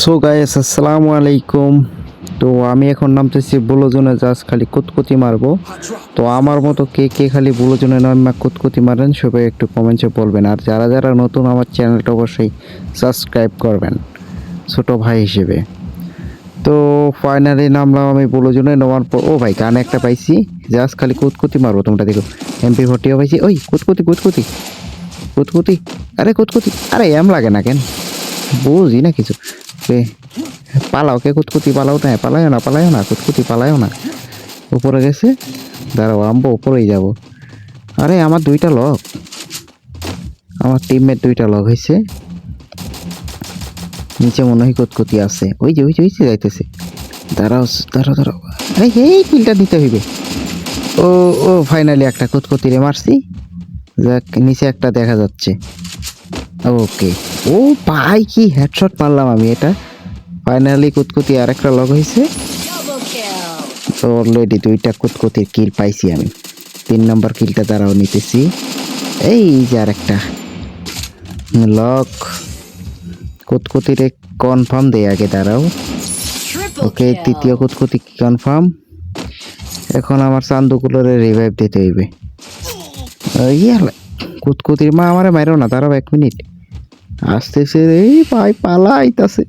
So guys আসসালামু আলাইকুম তো আমি এখন নামতেছি বুলোজনে, জাস্ট খালি কুতকুতি মারবো। তো আমার মতো কে কে খালি বুলোজনে নামা কুতকুতি মারেন, সবাই একটু কমেন্টে বলবেন। আর যারা যারা নতুন, আমার চ্যানেলটা অবশ্যই সাবস্ক্রাইব করবেন, ছোট ভাই হিসেবে। তো ফাইনালি নামলাম আমি বুলোজনে, নামার পর ও ভাই, গান একটা পাইছি। জাস্ট খালি কুতকুতি মারবো, তোমরা দেখো। এমপি ফোর্টিও পাইছি। ওই, কুতকুতি কুতকুতি। কুতকুতি। আরে কুতকুতি। আরে এম লাগে না কেন? বুঝি না কিছু। পালাও কে? কুতকুতি পালাও না পালাইও না পালাইও না কুতকুতি পালাইও না। উপরে গেছে? দাঁড়াও আম্বো উপরেই যাব। আরে, আমার দুইটা লক আমার টিমমেট দুইটা লক হয়েছে নিচে মনে হয় কুতকুতি আছে। ওই যে ওই যে ওই যে যাইতেছে। দাঁড়াও দাঁড়াও দাঁড়াও। আরে, এই কিলটা দিতে হইবে। ও ও ফাইনালি একটা কুতকুতি রে মারছি। যাক, নিচে একটা দেখা যাচ্ছে। ওকে ও ভাই কি হেডশট মারলাম আমি এটা। ফাইনালি কুতকুতি আর একটা লগ হয়েছে তো অলরেডি দুইটা কুতকুতির কিল পাইছি আমি। তিন নম্বর কিলটা দ্বারাও নিতেছি। এই যে আর একটা লক কুতকুতিরে কনফার্ম দেয় আগে দাঁড়াও ওকে. তৃতীয় কুতকুতি কনফার্ম এখন আমার চান্দুকুলোরে রিভাইভ দিতে হইবে। ইয়ে কুতকুতির মা আমারে মারো না দাঁড়াও এক মিনিট আসতেছে রে, ভাই পালাইতাছে।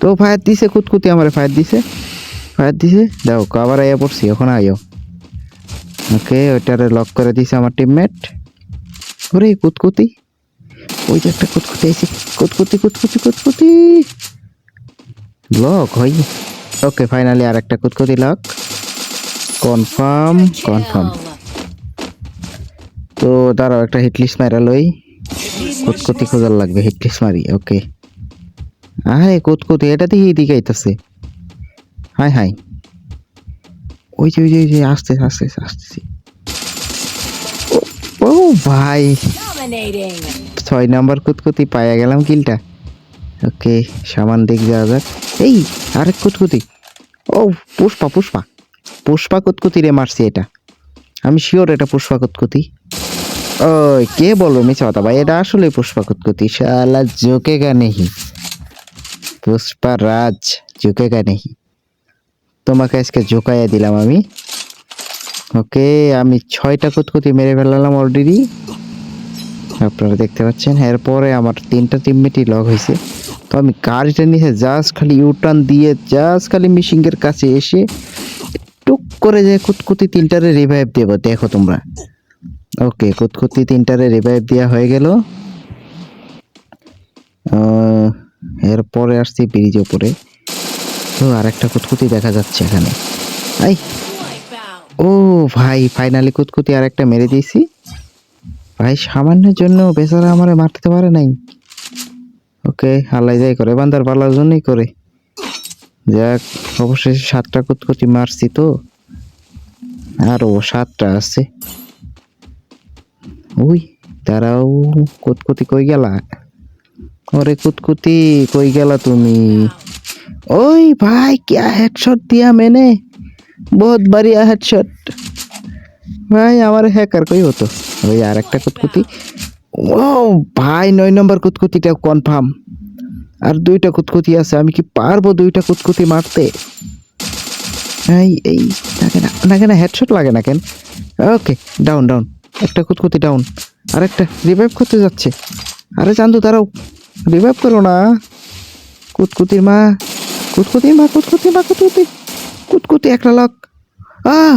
তো ফায়ার দিছে কুতকুতি আমারে ফায়ার দিছে। ফায়ার দিছে, দাও, আবার আইয়া পড়ছি, এখন আইও ওকে, ওইটারে লক করে দিছে আমার টিমমেট ওরে কুতকুতি ওই যে একটা কুতকুতি আইছে কুতকুতি কুতকুতি কুতকুতি লক হই ওকে ফাইনালি আর একটা কুতকুতি লক কনফার্ম কনফার্ম তো দাঁড়াও, একটা হিটলিস্ট মারা লই। কুতকুতি খোঁজার লাগবে হিটলিস্ট মারি, ওকে। আরে কুতকুতি এটা দেখি এদিকে আইতাছে হাই হাই। ওই যে ওই যে ওই যে আসতে আসতে আসতেছি। ও ভাই। ছয় নাম্বার কুতকুতি পাইয়া গেলাম কিলটা। ওকে, সামান দিক যাওয়া যাক। এই, আরেক কুতকুতি। ও, পুষ্পা পুষ্পা। পুষ্পা কুতকুতি রে মারছি এটা। আমি শিওর এটা পুষ্পা কুতকুতি। ওই, কে বলব মিছা কথা ভাই? এটা আসলে পুষ্পা কুতকুতি শালা জোকেগা নেহি পুষ্পা রাজ জোকেগা নেহি তোমাকে আজকে জোকাইয়া দিলাম আমি। ওকে, আমি ছয়টা কুতকুতি মেরে ফেলালাম অলরেডি আপনারা দেখতে পাচ্ছেন, এরপরে আমার তিনটা টিমমেটই লগ হয়েছে। তো আমি গাড়িটা নিয়ে জাস্ট খালি ইউটার্ন দিয়ে জাস্ট খালি মিশিংয়ের কাছে এসে টুক করে যে কুতকুতি তিনটারে রিভাইভ দেবো, দেখো তোমরা। ওকে কুতকুতি তিনটারে রিভাইভ দেওয়া হয়ে গেল। এরপরে আসছি ব্রিজ উপরে। তো আরেকটা কুতকুতি দেখা যাচ্ছে এখানে। আই. ও ভাই ফাইনালি কুতকুতি আর একটা মেরে দিয়েছি। ভাই, সামান্যের জন্য বেচারা আমারে মারতে পারে নাই। ওকে হালাই যাই করে, বান্দার পালার জন্যই করে। যাক, অবশেষে সাতটা কুতকুতি মারছি তো। আরও সাতটা আছে। ওই তারাও কুতকুতি কই গেলা? ওরে কুতকুতি কই গেলা তুমি? ওই ভাই, ক্যা হেডশট দিয়া মেনে? বহুত বাড়িয়া হেডশট ভাই, আমার হ্যাকার কই হতো? ওই আর একটা কুতকুতি ও ভাই, নয় নম্বর কুতকুতিটা কনফার্ম আর দুইটা কুতকুতি আছে, আমি কি পারব দুইটা কুতকুতি মারতে? এই এই, লাগে না লাগে না হেডশট লাগে না কেন? ওকে ডাউন ডাউন একটা কুতকুতি ডাউন আর একটা রিভাইভ করতে যাচ্ছে। আরে চান্দু তারাও রিভাইভ করো না। কুতকুতির মা কুতকুতির মা কুতকুতির মা কুতকুতি কুতকুতি একটা লক আহ!